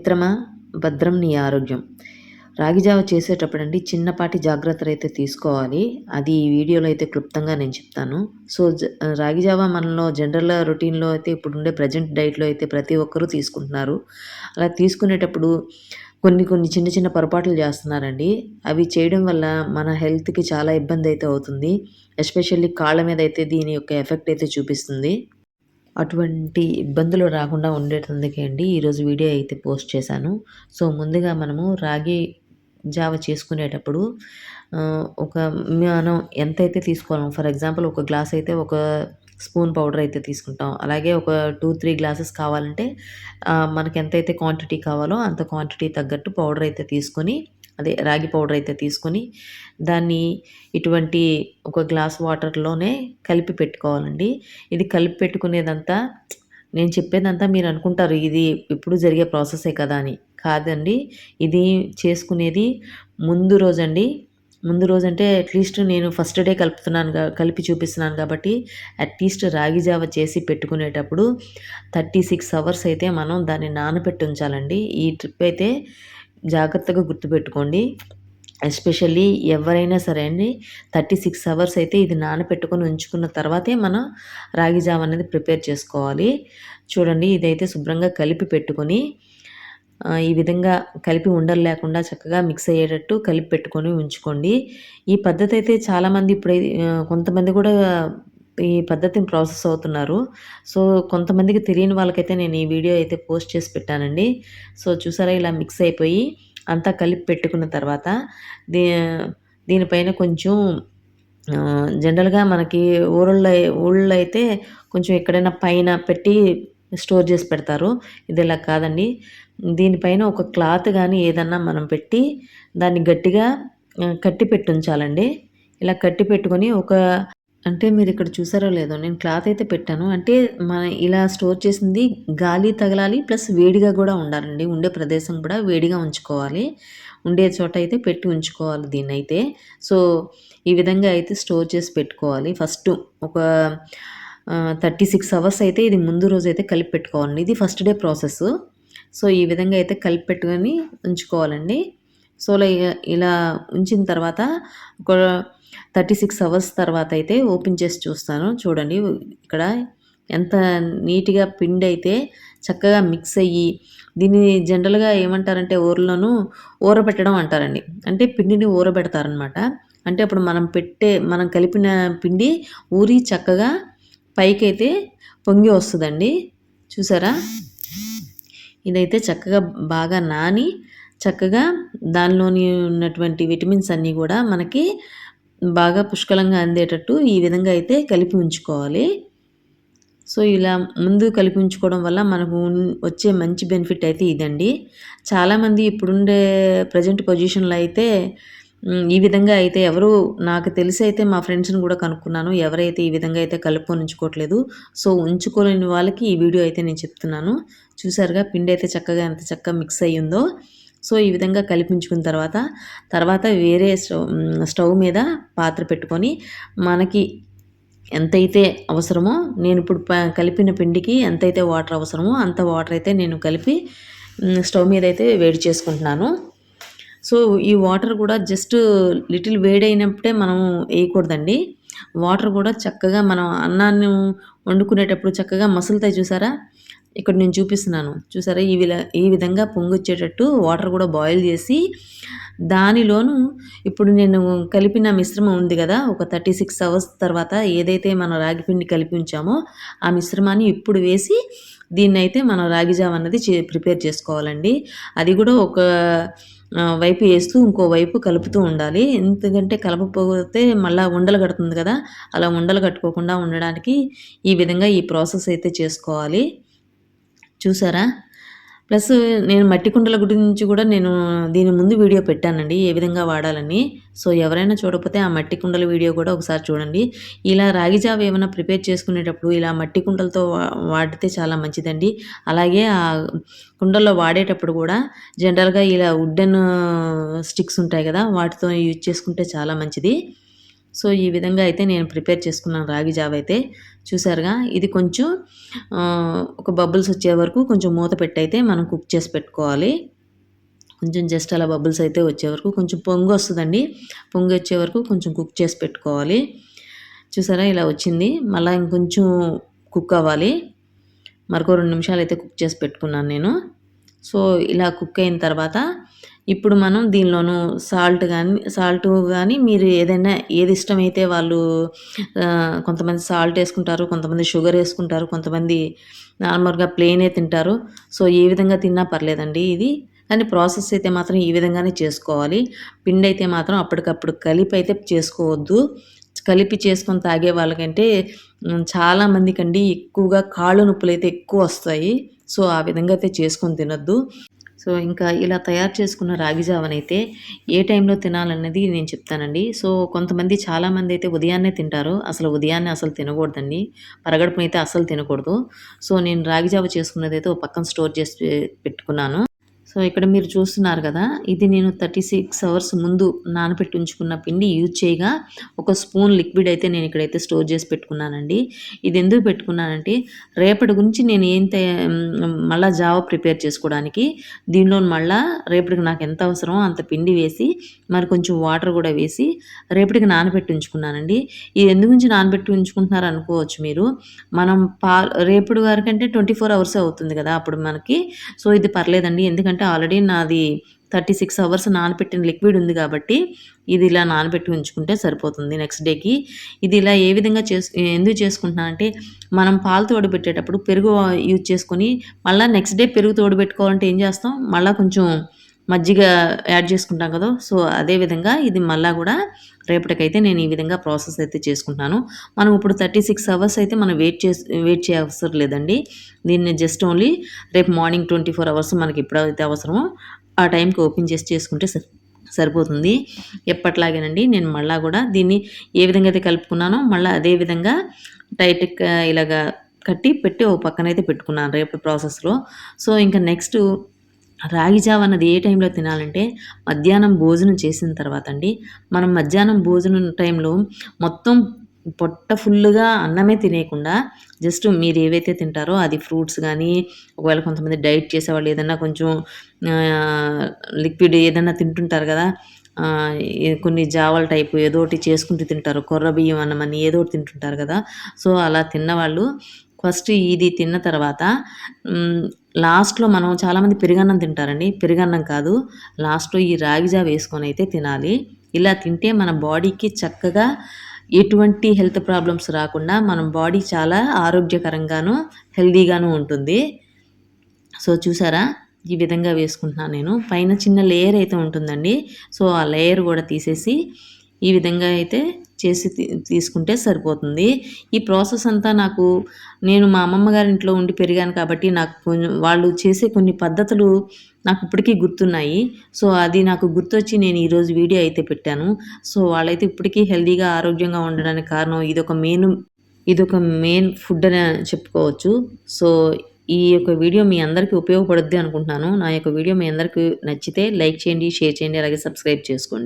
మిత్రమా భద్రం నీ ఆరోగ్యం. రాగిజావ చేసేటప్పుడు అండి చిన్నపాటి జాగ్రత్తలు అయితే తీసుకోవాలి. అది ఈ వీడియోలో అయితే క్లుప్తంగా నేను చెప్తాను. సో జ- రాగి మనలో జనరల్ రొటీన్లో అయితే ఇప్పుడు ఉండే ప్రజెంట్ డైట్లో అయితే ప్రతి ఒక్కరూ తీసుకుంటున్నారు. అలా తీసుకునేటప్పుడు కొన్ని కొన్ని చిన్న చిన్న పొరపాట్లు చేస్తున్నారండి. అవి చేయడం వల్ల మన హెల్త్కి చాలా ఇబ్బంది అయితే అవుతుంది. ఎస్పెషల్లీ కాళ్ళ మీద అయితే దీని యొక్క ఎఫెక్ట్ అయితే చూపిస్తుంది. అటువంటి ఇబ్బందులు రాకుండా ఉండేటందుకే అండి ఈరోజు వీడియో అయితే పోస్ట్ చేశాను. సో ముందుగా మనము రాగి జావ చేసుకునేటప్పుడు ఒక మనం ఎంతైతే తీసుకోవాలో ఫర్ ఎగ్జాంపుల్ ఒక గ్లాస్ అయితే ఒక స్పూన్ పౌడర్ అయితే తీసుకుంటాం. అలాగే ఒక టూ త్రీ గ్లాసెస్ కావాలంటే మనకు మనకి ఎంతైతే క్వాంటిటీ కావాలో అంత క్వాంటిటీ తగ్గట్టు పౌడర్ అయితే తీసుకొని అదే రాగి పౌడర్ అయితే తీసుకొని దాన్ని ఇటువంటి ఒక గ్లాస్ వాటర్లోనే కలిపి పెట్టుకోవాలండి. ఇది కలిపి పెట్టుకునేదంతా నేను చెప్పేదంతా మీరు అనుకుంటారు ఇది ఇప్పుడు జరిగే ప్రాసెసే కదా అని. కాదండి ఇది చేసుకునేది ముందు రోజండి. ముందు రోజు అంటే అట్లీస్ట్ నేను ఫస్ట్ డే కలుపుతున్నాను కలిపి చూపిస్తున్నాను కాబట్టి అట్లీస్ట్ రాగి జావ చేసి పెట్టుకునేటప్పుడు థర్టీ సిక్స్ అవర్స్ అయితే మనం దాన్ని నానబెట్టి ఉంచాలండి. ఈ ట్రిప్ అయితే జాగ్రత్తగా గుర్తుపెట్టుకోండి. ఎస్పెషల్లీ ఎవరైనా సరే అండి థర్టీ సిక్స్ అవర్స్ అయితే ఇది నానబెట్టుకొని ఉంచుకున్న తర్వాతే మనం రాగి జామ్ అనేది ప్రిపేర్ చేసుకోవాలి. చూడండి ఇదైతే శుభ్రంగా కలిపి పెట్టుకొని ఈ విధంగా కలిపి ఉండలు లేకుండా చక్కగా మిక్స్ అయ్యేటట్టు కలిపి పెట్టుకొని ఉంచుకోండి. ఈ పద్ధతి అయితే చాలామంది ఇప్పుడు కొంతమంది కూడా ఈ పద్ధతిని ప్రాసెస్ అవుతున్నారు. సో కొంతమందికి తెలియని వాళ్ళకైతే నేను ఈ వీడియో అయితే పోస్ట్ చేసి పెట్టానండి. సో చూసారా ఇలా మిక్స్ అయిపోయి అంతా కలిపి పెట్టుకున్న తర్వాత దీ దీనిపైన కొంచెం జనరల్గా మనకి ఊళ్ళో ఊళ్ళో అయితే కొంచెం ఎక్కడైనా పైన పెట్టి స్టోర్ చేసి పెడతారు. ఇది ఇలా కాదండి. దీనిపైన ఒక క్లాత్ కానీ ఏదన్నా మనం పెట్టి దాన్ని గట్టిగా కట్టి పెట్టి ఉంచాలండి. ఇలా కట్టి పెట్టుకొని ఒక అంటే మీరు ఇక్కడ చూసారో లేదో నేను క్లాత్ అయితే పెట్టాను. అంటే మన ఇలా స్టోర్ చేసింది గాలి తగలాలి ప్లస్ వేడిగా కూడా ఉండాలండి. ఉండే ప్రదేశం కూడా వేడిగా ఉంచుకోవాలి. ఉండే చోట అయితే పెట్టి ఉంచుకోవాలి దీన్ని అయితే సో ఈ విధంగా అయితే స్టోర్ చేసి పెట్టుకోవాలి. ఫస్ట్ ఒక థర్టీ సిక్స్ అవర్స్ అయితే ఇది ముందు రోజు అయితే కలిపి పెట్టుకోవాలండి. ఇది ఫస్ట్ డే ప్రాసెస్ సో ఈ విధంగా అయితే కలిపి పెట్టుకొని ఉంచుకోవాలండి. సో ఇలా ఇలా ఉంచిన తర్వాత ఒక థర్టీ సిక్స్ అవర్స్ తర్వాత అయితే ఓపెన్ చేసి చూస్తాను. చూడండి ఇక్కడ ఎంత నీట్గా పిండి అయితే చక్కగా మిక్స్ అయ్యి దీన్ని జనరల్గా ఏమంటారంటే ఊర్లోనూ ఊరబెట్టడం అంటారండి. అంటే పిండిని ఊరబెడతారనమాట. అంటే అప్పుడు మనం పెట్టే మనం కలిపిన పిండి ఊరి చక్కగా పైకి అయితే పొంగి వస్తుందండి. చూసారా? ఇదైతే చక్కగా బాగా నాని చక్కగా దానిలోని ఉన్నటువంటి విటమిన్స్ అన్నీ కూడా మనకి బాగా పుష్కలంగా అందేటట్టు ఈ విధంగా అయితే కలిపి ఉంచుకోవాలి. సో ఇలా ముందు కలిపి ఉంచుకోవడం వల్ల మనకు వచ్చే మంచి బెనిఫిట్ అయితే ఇదండి. చాలామంది ఇప్పుడుండే ప్రజెంట్ పొజిషన్లో అయితే ఈ విధంగా అయితే ఎవరు నాకు తెలిసి అయితే మా ఫ్రెండ్స్ని కూడా కనుక్కున్నాను. ఎవరైతే ఈ విధంగా అయితే కలుపుకొని ఉంచుకోవట్లేదు సో ఉంచుకోలేని వాళ్ళకి ఈ వీడియో అయితే నేను చెప్తున్నాను. చూసారుగా పిండి అయితే చక్కగా ఎంత చక్కగా మిక్స్ అయ్యిందో. సో ఈ విధంగా కలిపించుకున్న తర్వాత తర్వాత వేరే స్టవ్ స్టవ్ మీద పాత్ర పెట్టుకొని మనకి ఎంతైతే అవసరమో నేను ఇప్పుడు ప- కలిపిన పిండికి ఎంతైతే వాటర్ అవసరమో అంత వాటర్ అయితే నేను కలిపి స్టవ్ మీద అయితే వేడి చేసుకుంటున్నాను. సో ఈ వాటర్ కూడా జస్ట్ లిటిల్ వేడైనప్పుడే మనం వేయకూడదండి. వాటర్ కూడా చక్కగా మనం అన్నాన్ని వండుకునేటప్పుడు చక్కగా మసులుతాయి చూసారా? ఇక్కడ నేను చూపిస్తున్నాను. చూసారా? ఈ విధ ఈ విధంగా పొంగొచ్చేటట్టు వాటర్ కూడా బాయిల్ చేసి దానిలోను ఇప్పుడు నేను కలిపిన మిశ్రమం ఉంది కదా ఒక థర్టీ సిక్స్ అవర్స్ తర్వాత ఏదైతే మనం రాగి పిండి కలిపి ఉంచామో ఆ మిశ్రమాన్ని ఇప్పుడు వేసి దీన్ని అయితే మనం రాగి జావ అన్నది చే ప్రిపేర్ చేసుకోవాలండి. అది కూడా ఒక వైపు వేస్తూ ఇంకో వైపు కలుపుతూ ఉండాలి. ఎందుకంటే కలపకపోతే మళ్ళీ ఉండలు కడుతుంది కదా అలా ఉండలు కట్టుకోకుండా ఉండడానికి ఈ విధంగా ఈ ప్రాసెస్ అయితే చేసుకోవాలి. చూసారా? ప్లస్ నేను మట్టి కుండల గురించి కూడా నేను దీని ముందు వీడియో పెట్టానండి ఏ విధంగా వాడాలని. సో ఎవరైనా చూడకపోతే ఆ మట్టి కుండల వీడియో కూడా ఒకసారి చూడండి. ఇలా రాగి జావ ఏమైనా ప్రిపేర్ చేసుకునేటప్పుడు ఇలా మట్టి కుండలతో వాడితే చాలా మంచిదండి. అలాగే ఆ కుండల్లో వాడేటప్పుడు కూడా జనరల్గా ఇలా వుడెన్ స్టిక్స్ ఉంటాయి కదా వాటితో యూజ్ చేసుకుంటే చాలా మంచిది. సో ఈ విధంగా అయితే నేను ప్రిపేర్ చేసుకున్నాను రాగి జావ అయితే. చూసారుగా ఇది కొంచెం ఒక బబుల్స్ వచ్చే వరకు కొంచెం మూత పెట్టి అయితే మనం కుక్ చేసి పెట్టుకోవాలి. కొంచెం జస్ట్ అలా బబుల్స్ అయితే వచ్చే వరకు కొంచెం పొంగు వస్తుందండి. పొంగు వచ్చే వరకు కొంచెం కుక్ చేసి పెట్టుకోవాలి. చూసారా ఇలా వచ్చింది. మళ్ళీ ఇంకొంచెం కుక్ అవ్వాలి. మరొక రెండు నిమిషాలు అయితే కుక్ చేసి పెట్టుకున్నాను నేను. సో ఇలా కుక్ అయిన తర్వాత ఇప్పుడు మనం దీనిలోను సాల్ట్ కానీ సాల్ట్ కానీ మీరు ఏదైనా ఏది ఇష్టమైతే వాళ్ళు కొంతమంది సాల్ట్ వేసుకుంటారు కొంతమంది షుగర్ వేసుకుంటారు కొంతమంది నార్మల్గా ప్లెయినే తింటారు. సో ఏ విధంగా తిన్నా పర్లేదండి ఇది. కానీ ప్రాసెస్ అయితే మాత్రం ఈ విధంగానే చేసుకోవాలి. పిండి అయితే మాత్రం అప్పటికప్పుడు కలిపి అయితే చేసుకోవద్దు. కలిపి చేసుకొని తాగే వాళ్ళకంటే చాలామందికి అండి ఎక్కువగా కాళ్ళు నొప్పులు అయితే ఎక్కువ వస్తాయి. సో ఆ విధంగా అయితే చేసుకొని తినొద్దు. సో ఇంకా ఇలా తయారు చేసుకున్న రాగి జావనైతే ఏ టైంలో తినాలన్నది నేను చెప్తానండి. సో కొంతమంది చాలామంది అయితే ఉదయాన్నే తింటారు. అసలు ఉదయాన్నే అసలు తినకూడదండి. పరగడుపునైతే అసలు తినకూడదు. సో నేను రాగి జావ చేసుకున్నది అయితే ఒక పక్కన స్టోర్ చేసి పెట్టుకున్నాను. సో ఇక్కడ మీరు చూస్తున్నారు కదా ఇది నేను థర్టీ సిక్స్ అవర్స్ ముందు నానబెట్టి ఉంచుకున్న పిండి యూజ్ చేయగా ఒక స్పూన్ లిక్విడ్ అయితే నేను ఇక్కడైతే స్టోర్ చేసి పెట్టుకున్నానండి. ఇది ఎందుకు పెట్టుకున్నానంటే రేపటి గురించి నేను ఏం మళ్ళీ జావా జావ ప్రిపేర్ చేసుకోవడానికి దీనిలో మళ్ళా రేపటికి నాకు ఎంత అవసరమో అంత పిండి వేసి మరి కొంచెం వాటర్ కూడా వేసి రేపటికి నానబెట్టి ఉంచుకున్నానండి. ఇది ఎందుకు నుంచి నానబెట్టి ఉంచుకుంటున్నారు అనుకోవచ్చు మీరు మనం పా రేపటి వరకంటే ట్వంటీ ఫోర్ అవర్స్ అవుతుంది కదా అప్పుడు మనకి. సో ఇది పర్లేదండి ఎందుకంటే ఆల్రెడీ నాది థర్టీ సిక్స్ అవర్స్ నానబెట్టిన లిక్విడ్ ఉంది కాబట్టి ఇది ఇలా నానబెట్టి ఉంచుకుంటే సరిపోతుంది నెక్స్ట్ డేకి. ఇది ఇలా ఏ విధంగా చేసు ఎందుకు చేసుకుంటున్నా అంటే మనం పాలు తోడబెట్టేటప్పుడు పెరుగు యూజ్ చేసుకొని మళ్ళీ నెక్స్ట్ డే పెరుగు తోడబెట్టుకోవాలంటే ఏం చేస్తాం? మళ్ళీ కొంచెం మజ్జిగ యాడ్ చేసుకుంటాం కదా సో అదే విధంగా ఇది మళ్ళా కూడా రేపటికైతే నేను ఈ విధంగా ప్రాసెస్ అయితే చేసుకుంటున్నాను మనం ఇప్పుడు థర్టీ సిక్స్ అవర్స్ అయితే మనం వెయిట్ చేసి వెయిట్ చేయ అవసరం లేదండి. దీన్ని జస్ట్ ఓన్లీ రేపు మార్నింగ్ ట్వంటీ ఫోర్ అవర్స్ మనకి ఎప్పుడైతే అవసరమో ఆ టైంకి ఓపెన్ చేసి చేసుకుంటే సరి సరిపోతుంది. ఎప్పట్లాగేనండి నేను మళ్ళా కూడా దీన్ని ఏ విధంగా అయితే కలుపుకున్నానో మళ్ళీ అదే విధంగా టైట్ ఇలాగా కట్టి పెట్టి ఓ పక్కనైతే పెట్టుకున్నాను రేపు ప్రాసెస్లో. సో ఇంకా నెక్స్ట్ రాగి జావ అన్నది ఏ టైంలో తినాలంటే మధ్యాహ్నం భోజనం చేసిన తర్వాత అండి. మనం మధ్యాహ్నం భోజనం టైంలో మొత్తం పొట్ట ఫుల్గా అన్నమే తినేయకుండా జస్ట్ మీరు ఏవైతే తింటారో అది ఫ్రూట్స్ కానీ ఒకవేళ కొంతమంది డైట్ చేసేవాళ్ళు ఏదైనా కొంచెం లిక్విడ్ ఏదైనా తింటుంటారు కదా కొన్ని జావల టైపు ఏదో ఒకటి చేసుకుంటూ తింటారు. కొర్ర బియ్యం అన్నమని ఏదో ఒకటి తింటుంటారు కదా. సో అలా తిన్నవాళ్ళు ఫస్ట్ ఇది తిన్న తర్వాత లాస్ట్లో మనం చాలామంది పెరుగన్నం తింటారండి. పెరుగన్నం కాదు లాస్ట్లో ఈ రాగిజా వేసుకొని అయితే తినాలి. ఇలా తింటే మన బాడీకి చక్కగా ఎటువంటి హెల్త్ ప్రాబ్లమ్స్ రాకుండా మన బాడీ చాలా ఆరోగ్యకరంగాను హెల్దీగాను ఉంటుంది. సో చూసారా? ఈ విధంగా వేసుకుంటున్నాను నేను. పైన చిన్న లేయర్ అయితే ఉంటుందండి. సో ఆ లేయర్ కూడా తీసేసి ఈ విధంగా అయితే చేసి తీ- తీసుకుంటే సరిపోతుంది. ఈ ప్రాసెస్ అంతా నాకు నేను మా అమ్మమ్మ గారి ఇంట్లో ఉండి పెరిగాను కాబట్టి నాకు కొంచెం వాళ్ళు చేసే కొన్ని పద్ధతులు నాకు ఇప్పటికీ గుర్తున్నాయి. సో అది నాకు గుర్తొచ్చి నేను ఈరోజు వీడియో అయితే పెట్టాను. సో వాళ్ళైతే ఇప్పటికీ హెల్దీగా ఆరోగ్యంగా ఉండడానికి కారణం ఇదొక మెయిన్ ఇదొక మెయిన్ ఫుడ్ అని చెప్పుకోవచ్చు. సో ఈ యొక్క వీడియో మీ అందరికీ ఉపయోగపడుద్ది అనుకుంటున్నాను. నా యొక్క వీడియో మీ అందరికీ నచ్చితే లైక్ చేయండి షేర్ చేయండి అలాగే సబ్స్క్రైబ్ చేసుకోండి.